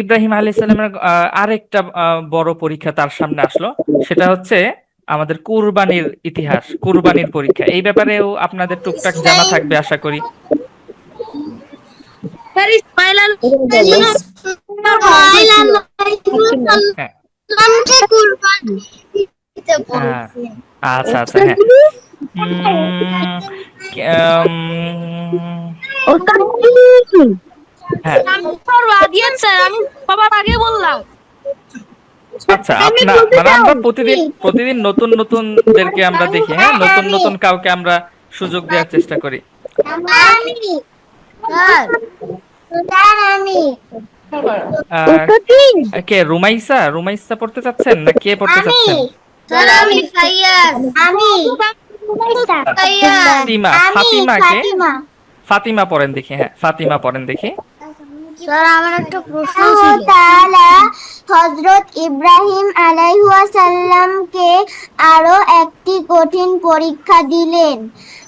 ইব্রাহিম আলাইহিস সালামের আরেকটা বড় পরীক্ষা তার সামনে আসলো। সেটা হচ্ছে আমাদের কুরবানির ইতিহাস, কুরবানির পরীক্ষা। এই ব্যাপারেও আপনাদের টুকটাক জানা থাকবে, আশা করি। হ্যাঁ। আচ্ছা আচ্ছা হ্যাঁ। হ্যাঁ। স্যার রাদিয়ান স্যার আমি সবার আগে বললাম। আচ্ছা আপনার মানে আমরা প্রতিদিন প্রতিদিন নতুন নতুনদেরকে আমরা দেখি হ্যাঁ? নতুন নতুন কাউকে আমরা সুযোগ দেওয়ার চেষ্টা করি। আমি স্যার স্যার আমি। আহ, কে রুমাইসা? রুমাইসা পড়তে চাচ্ছেন না কে পড়তে চাচ্ছেন? ফাতিমা। ফাতিমা। কে ফাতিমা পড়েন দেখি হ্যাঁ ফাতিমা পড়েন দেখি। স্যার আমার একটা প্রশ্ন ছিল। তাআলা হযরত ইব্রাহিম আরও একটি কঠিন পরীক্ষা দিলেন।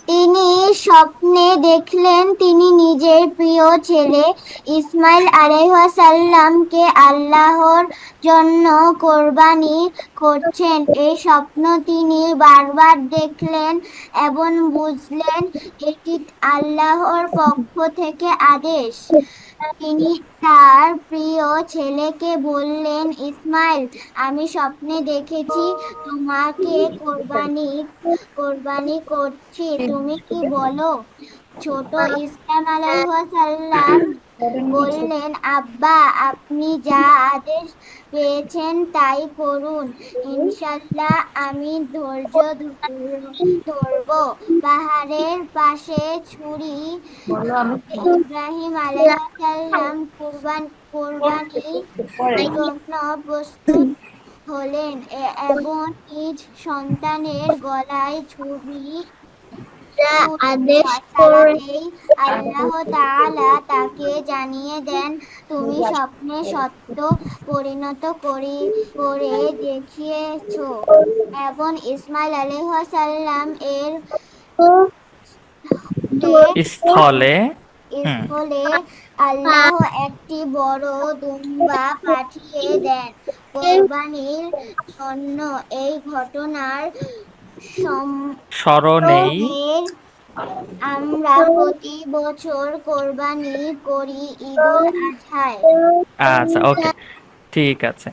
তিনি স্বপ্নে দেখলেন তিনি নিজের প্রিয় ছেলে ইসমাইল আলাইহিসসালামকে আল্লাহর জন্য কোরবানি করছেন। এই স্বপ্ন তিনি বারবার দেখলেন এবং বুঝলেন এটি আল্লাহর পক্ষ থেকে আদেশ। তিনি তার প্রিয় ছেলেকে বললেন, ইসমাইল, আমি স্বপ্নে দেখেছি তোমাকে কোরবানি কোরবানি করছি। তুমি কি বলো? ছোট ইসলাম আলাইহাসাল্লাম বললেন আব্বা আপনি যা আদেশ পেয়েছেন তাই করুন। ইনশাল্লাহ আমি ধৈর্য ধরব। পাহাড়ের পাশে ছুরি ইব্রাহিম আলাইহিসসালাম কুরবান কোরবানির জন্য প্রস্তুত হলেন। এবং নিজ সন্তানের গলায় ছুরি আদেশ আল্লাহ তাআলা তাকে জানিয়ে দেন তুমি স্বপ্নে সত্য পরিণত করি করে দেখিয়েছো এবং ইসমাইল এর স্থলে স্থলে আল্লাহ একটি বড় দুম্বা পাঠিয়ে দেন। কোরবানির জন্য এই ঘটনার স্মরণেই আমরা প্রতি বছর কোরবানি করি ঈদ আচ্ছা ওকে ঠিক আছে।